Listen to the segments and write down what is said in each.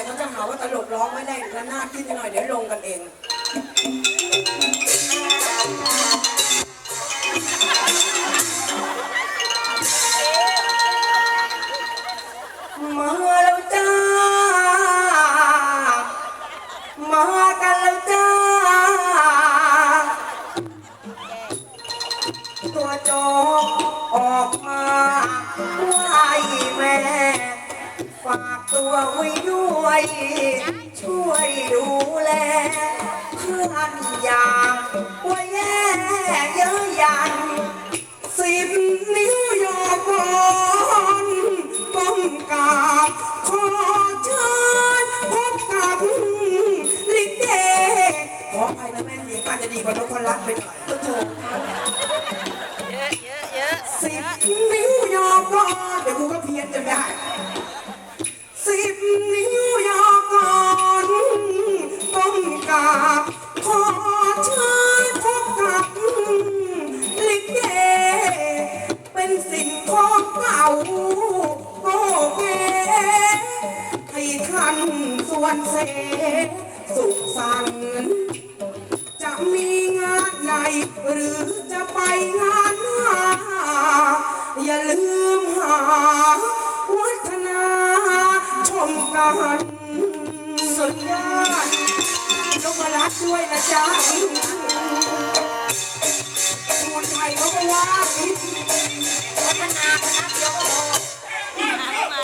ดี๋ยวเขาจะหาว่าตลกร้องไม่ได้ระนาดขึ้นหน่อยเดี๋ยวลงกันเองมาแล้วจ้า มากันแล้วจ้า ตัวโจกออกมาไหวแม่ ฝากตัวไว้ด้วย ช่วยดูแลเพื่อนอย่างว่าแย่ นิ้วยอก่อนก้มกราบขอเชิญพบกับลิเกเป็นสิ่งของเก่าโกเกให้ท่านส่วนเสสุขสันต์จะมีงานไหนหรือจะไปงานหน้าอย่าลืมหา ชมกันสุดยอดนพรัตน์ด้วยนะจ๊ะคนไทยเขาก็ว่าพัฒนาคณะเดียวก็พอหาเข้ามา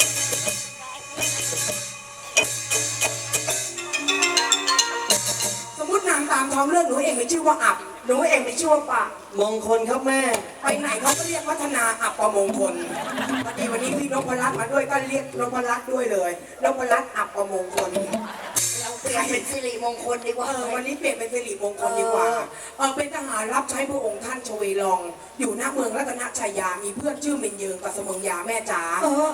สมมตินางตามท้องเรื่องหนูเองไม่ชื่อว่าอับ หนูเองไม่ชื่อว่าปะมงคลครับแม่ ไปไหนเขาก็เรียกพัฒนาอับประมงคลพอดีวันนี้พี่นพรัตน์มาด้วยก็เรียกนพรัตน์ด้วยเลยนพรัตน์อับประมงคล เราเปลี่ยนเป็นสิริมงคลดีกว่า เออวันนี้เปลี่ยนเป็นสิริมงคลดีกว่าเออเป็นทหารรับใช้พระองค์ท่านชเวลอง อยู่หน้าเมืองรัตนชัยยา มีเพื่อนชื่อเมนเยิงกับเสมงยาแม่จ๋า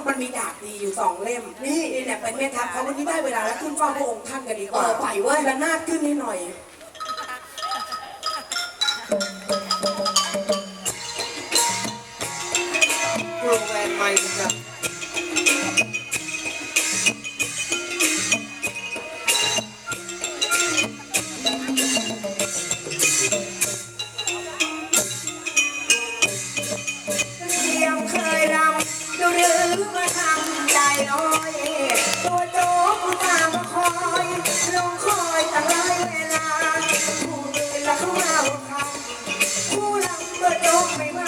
มันมีดาบดีอยู่สองเล่ม นี่นี่แหละเป็นแม่ทัพเขาวันนี้ได้เวลาแล้วขึ้นเฝ้าพระองค์ท่านกันดีกว่าเออไปเว้ยระนาดขึ้นให้หน่อย Thank you.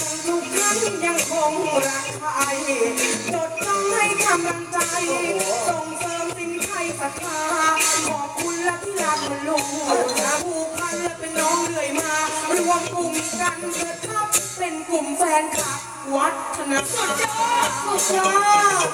จันทุกท่านยังคงรักใครจดต้องให้กำลังใจ ส่งเสริมสิ่งไทยศรัทธาขอบคุณและที่รักมันลุงผูกพันและเป็นน้องเรื่อยมารวมกลุ่มกันเถิดครับเป็นกลุ่มแฟนคลับวัฒนธรรมสุดยอดสุดยอด